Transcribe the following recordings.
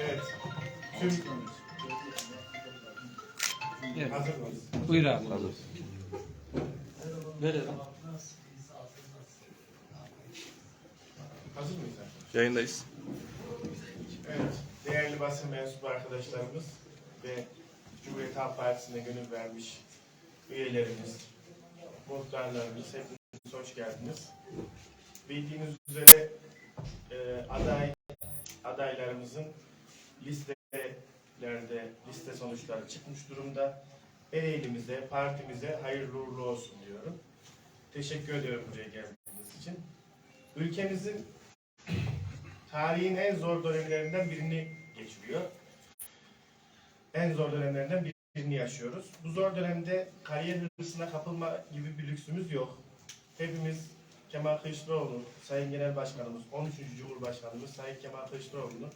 Evet. Tüm Evet. hazır mıyız? Buyur abi. Hazır. Verelim. Hazır mıyız? efendim? Yayındayız. Evet. Değerli basın mensubu arkadaşlarımız ve Cumhuriyet Halk Partisi'ne gönül vermiş üyelerimiz, muhtarlarımız hepiniz hoş geldiniz. Bildiğiniz üzere e, aday adaylarımızın listelerde liste sonuçları çıkmış durumda. Ereğlimize, partimize hayırlı uğurlu olsun diyorum. Teşekkür ediyorum buraya geldiğiniz için. Ülkemizin tarihin en zor dönemlerinden birini geçiriyor. En zor dönemlerinden birini yaşıyoruz. Bu zor dönemde kariyer hırsına kapılma gibi bir lüksümüz yok. Hepimiz Kemal Kılıçdaroğlu, Sayın Genel Başkanımız, 13. Cumhurbaşkanımız Sayın Kemal Kılıçdaroğlu'nu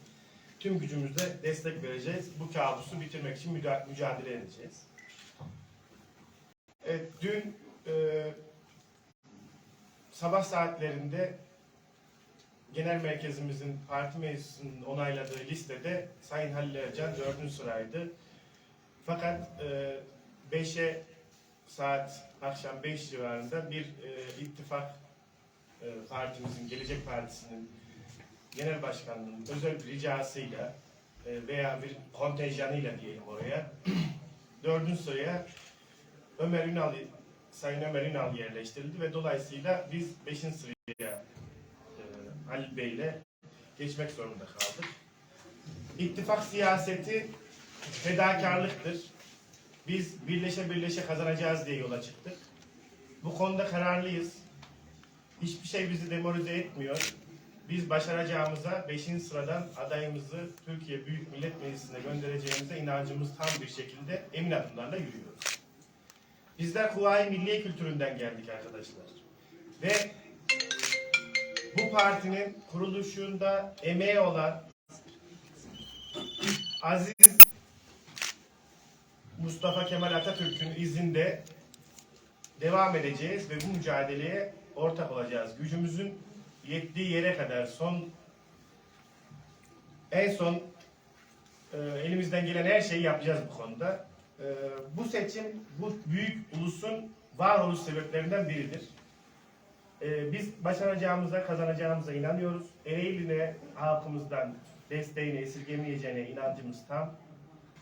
tüm gücümüzle destek vereceğiz. Bu kabusu bitirmek için mücadele edeceğiz. Evet, dün e, sabah saatlerinde genel merkezimizin parti meclisinin onayladığı listede Sayın Halil Ercan 4. sıraydı. Fakat e, 5'e saat akşam 5 civarında bir e, ittifak partimizin, Gelecek Partisi'nin genel başkanlığının özel bir ricasıyla e, veya bir kontenjanıyla diyelim oraya dördüncü sıraya Ömer Ünal, Sayın Ömer Ünal yerleştirildi ve dolayısıyla biz 5. sıraya e, Halil Bey ile geçmek zorunda kaldık. İttifak siyaseti fedakarlıktır. Biz birleşe birleşe kazanacağız diye yola çıktık. Bu konuda kararlıyız. Hiçbir şey bizi demoralize etmiyor. Biz başaracağımıza 5. sıradan adayımızı Türkiye Büyük Millet Meclisi'ne göndereceğimize inancımız tam bir şekilde emin adımlarla yürüyoruz. Bizler Kuvayi Milliye kültüründen geldik arkadaşlar. Ve bu partinin kuruluşunda emeği olan Aziz Mustafa Kemal Atatürk'ün izinde devam edeceğiz ve bu mücadeleye ortak olacağız. Gücümüzün yettiği yere kadar son en son e, elimizden gelen her şeyi yapacağız bu konuda. E, bu seçim bu büyük ulusun varoluş sebeplerinden biridir. Ee, biz başaracağımıza, kazanacağımıza inanıyoruz. Ereğli'ne, halkımızdan desteğini esirgemeyeceğine inancımız tam.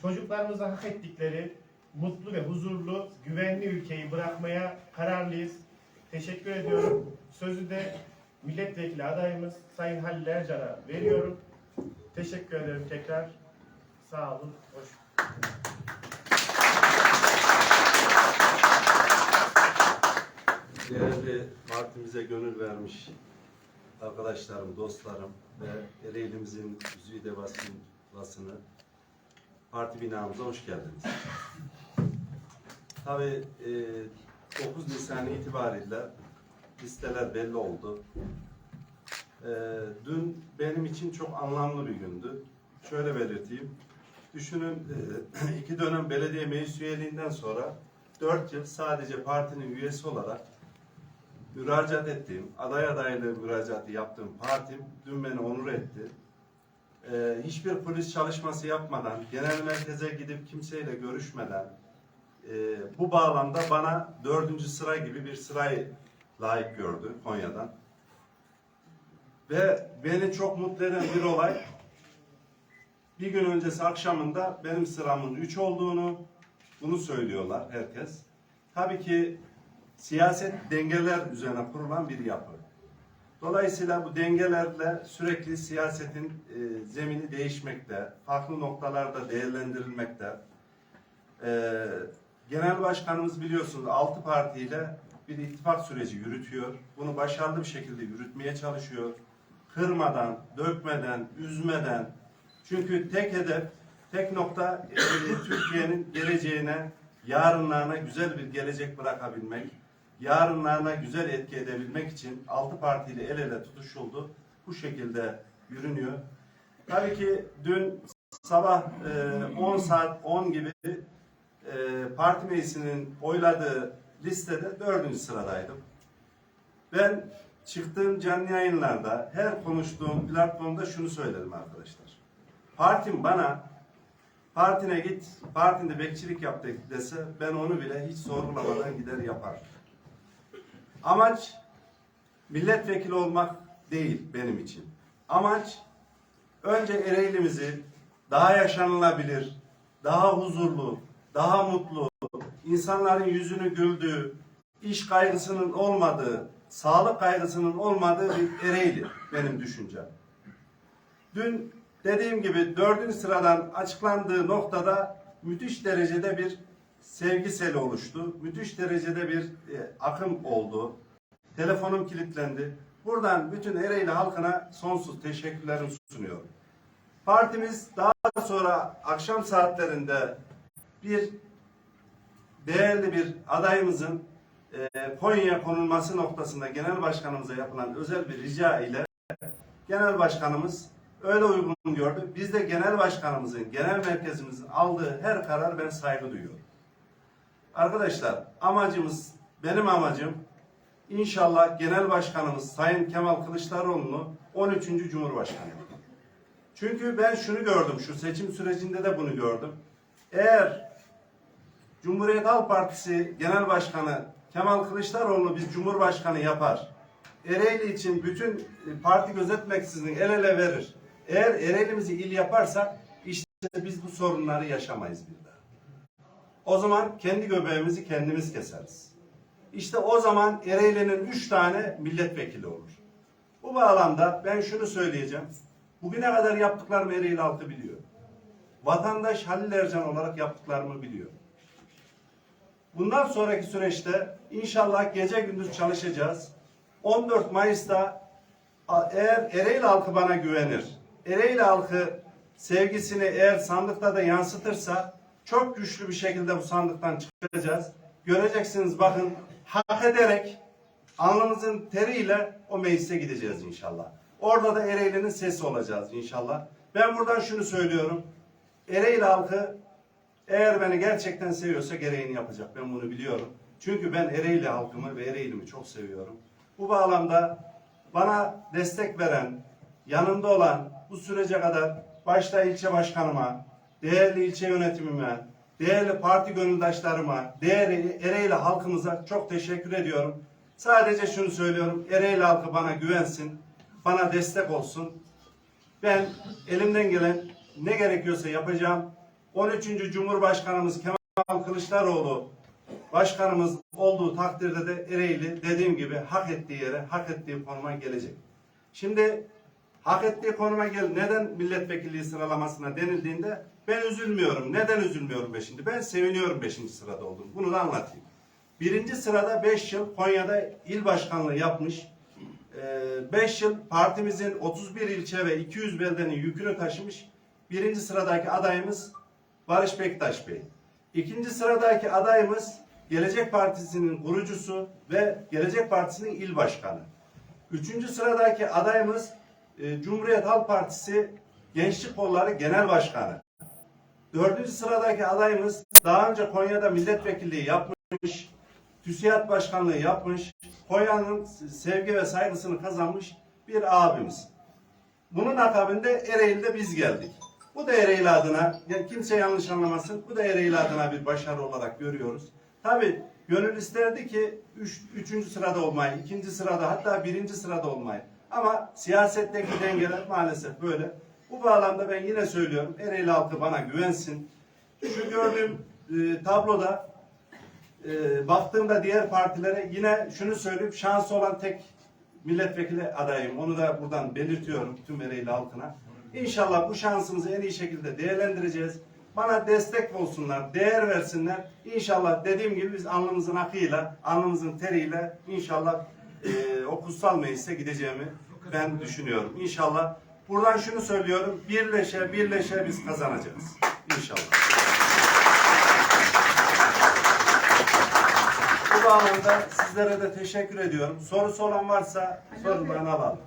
Çocuklarımıza hak ettikleri mutlu ve huzurlu, güvenli ülkeyi bırakmaya kararlıyız. Teşekkür ediyorum. Sözü de milletvekili adayımız Sayın Halil Ercan'a veriyorum. Teşekkür ederim tekrar. Sağ olun. Hoş Değerli partimize gönül vermiş arkadaşlarım, dostlarım ve Ereğli'mizin basın, basını parti binamıza hoş geldiniz. Tabii e, 9 Nisan itibariyle listeler belli oldu. E, dün benim için çok anlamlı bir gündü. Şöyle belirteyim. Düşünün e, iki dönem belediye meclis üyeliğinden sonra 4 yıl sadece partinin üyesi olarak müracaat ettiğim, aday adaylığı müracaatı yaptığım partim dün beni onur etti. Ee, hiçbir polis çalışması yapmadan, genel merkeze gidip kimseyle görüşmeden e, bu bağlamda bana dördüncü sıra gibi bir sırayı layık gördü Konya'dan. Ve beni çok mutlu eden bir olay, bir gün öncesi akşamında benim sıramın 3 olduğunu, bunu söylüyorlar herkes. Tabii ki siyaset dengeler üzerine kurulan bir yapı. Dolayısıyla bu dengelerle sürekli siyasetin e, zemini değişmekte, farklı noktalarda değerlendirilmekte. E, Genel Başkanımız biliyorsunuz altı partiyle bir ittifak süreci yürütüyor. Bunu başarılı bir şekilde yürütmeye çalışıyor. Kırmadan, dökmeden, üzmeden. Çünkü tek hedef, tek nokta e, Türkiye'nin geleceğine, yarınlarına güzel bir gelecek bırakabilmek yarınlarına güzel etki edebilmek için altı partiyle el ele tutuşuldu. Bu şekilde yürünüyor. Tabii ki dün sabah e, 10 saat 10 gibi e, parti meclisinin oyladığı listede dördüncü sıradaydım. Ben çıktığım canlı yayınlarda, her konuştuğum platformda şunu söyledim arkadaşlar. Partim bana partine git, partinde bekçilik yap de- dese ben onu bile hiç sorgulamadan gider yapar. Amaç milletvekili olmak değil benim için. Amaç önce Ereğli'mizi daha yaşanılabilir, daha huzurlu, daha mutlu, insanların yüzünü güldüğü, iş kaygısının olmadığı, sağlık kaygısının olmadığı bir Ereğli benim düşüncem. Dün dediğim gibi dördüncü sıradan açıklandığı noktada müthiş derecede bir sevgi seli oluştu. Müthiş derecede bir e, akım oldu. Telefonum kilitlendi. Buradan bütün Ereğli halkına sonsuz teşekkürlerimi sunuyorum. Partimiz daha sonra akşam saatlerinde bir değerli bir adayımızın e, Konya'ya konulması noktasında genel başkanımıza yapılan özel bir rica ile genel başkanımız öyle uygun gördü. Biz de genel başkanımızın, genel merkezimizin aldığı her karar ben saygı duyuyorum. Arkadaşlar amacımız, benim amacım inşallah genel başkanımız Sayın Kemal Kılıçdaroğlu'nu 13. Cumhurbaşkanı. Çünkü ben şunu gördüm, şu seçim sürecinde de bunu gördüm. Eğer Cumhuriyet Halk Partisi Genel Başkanı Kemal Kılıçdaroğlu biz Cumhurbaşkanı yapar. Ereğli için bütün parti gözetmeksizin el ele verir. Eğer Ereğli'mizi il yaparsak işte biz bu sorunları yaşamayız bir daha. O zaman kendi göbeğimizi kendimiz keseriz. İşte o zaman Ereğli'nin üç tane milletvekili olur. Bu bağlamda ben şunu söyleyeceğim. Bugüne kadar yaptıklarımı Ereğli halkı biliyor. Vatandaş Halil Ercan olarak yaptıklarımı biliyor. Bundan sonraki süreçte inşallah gece gündüz çalışacağız. 14 Mayıs'ta eğer Ereğli halkı bana güvenir, Ereğli halkı sevgisini eğer sandıkta da yansıtırsa çok güçlü bir şekilde bu sandıktan çıkacağız. Göreceksiniz bakın hak ederek alnımızın teriyle o meclise gideceğiz inşallah. Orada da Ereğli'nin sesi olacağız inşallah. Ben buradan şunu söylüyorum. Ereğli halkı eğer beni gerçekten seviyorsa gereğini yapacak. Ben bunu biliyorum. Çünkü ben Ereğli halkımı ve Ereğli'mi çok seviyorum. Bu bağlamda bana destek veren, yanımda olan bu sürece kadar başta ilçe başkanıma, değerli ilçe yönetimime, değerli parti gönüldaşlarıma, değerli Ereğli halkımıza çok teşekkür ediyorum. Sadece şunu söylüyorum. Ereğli halkı bana güvensin, bana destek olsun. Ben elimden gelen ne gerekiyorsa yapacağım. 13. Cumhurbaşkanımız Kemal Kılıçdaroğlu başkanımız olduğu takdirde de Ereğli dediğim gibi hak ettiği yere, hak ettiği konuma gelecek. Şimdi hak ettiği konuma gel neden milletvekilliği sıralamasına denildiğinde ben üzülmüyorum. Neden üzülmüyorum ben şimdi? Ben seviniyorum 5. sırada oldum. Bunu da anlatayım. Birinci sırada 5 yıl Konya'da il başkanlığı yapmış. 5 yıl partimizin 31 ilçe ve 200 beldenin yükünü taşımış. Birinci sıradaki adayımız Barış Bektaş Bey. İkinci sıradaki adayımız Gelecek Partisi'nin kurucusu ve Gelecek Partisi'nin il başkanı. Üçüncü sıradaki adayımız e, Cumhuriyet Halk Partisi Gençlik Kolları Genel Başkanı. Dördüncü sıradaki adayımız daha önce Konya'da milletvekilliği yapmış, TÜSİAD Başkanlığı yapmış, Konya'nın sevgi ve saygısını kazanmış bir abimiz. Bunun akabinde Ereğli'de biz geldik. Bu da Ereğli adına, ya kimse yanlış anlamasın, bu da Ereğli adına bir başarı olarak görüyoruz. Tabi gönül isterdi ki üç, üçüncü sırada olmayı, ikinci sırada hatta birinci sırada olmayı. Ama siyasetteki dengeler maalesef böyle. Bu bağlamda ben yine söylüyorum, Ereğli halkı bana güvensin. Şu gördüğüm e, tabloda e, baktığımda diğer partilere yine şunu söyleyeyim, şansı olan tek milletvekili adayım. Onu da buradan belirtiyorum tüm Ereğli halkına. İnşallah bu şansımızı en iyi şekilde değerlendireceğiz. Bana destek olsunlar, değer versinler. İnşallah dediğim gibi biz alnımızın akıyla, alnımızın teriyle inşallah e, o kutsal meclise gideceğimi ben düşünüyorum. İnşallah buradan şunu söylüyorum. Birleşe birleşe biz kazanacağız. İnşallah. Bu bağlamda sizlere de teşekkür ediyorum. Sorusu olan varsa sorularını alalım.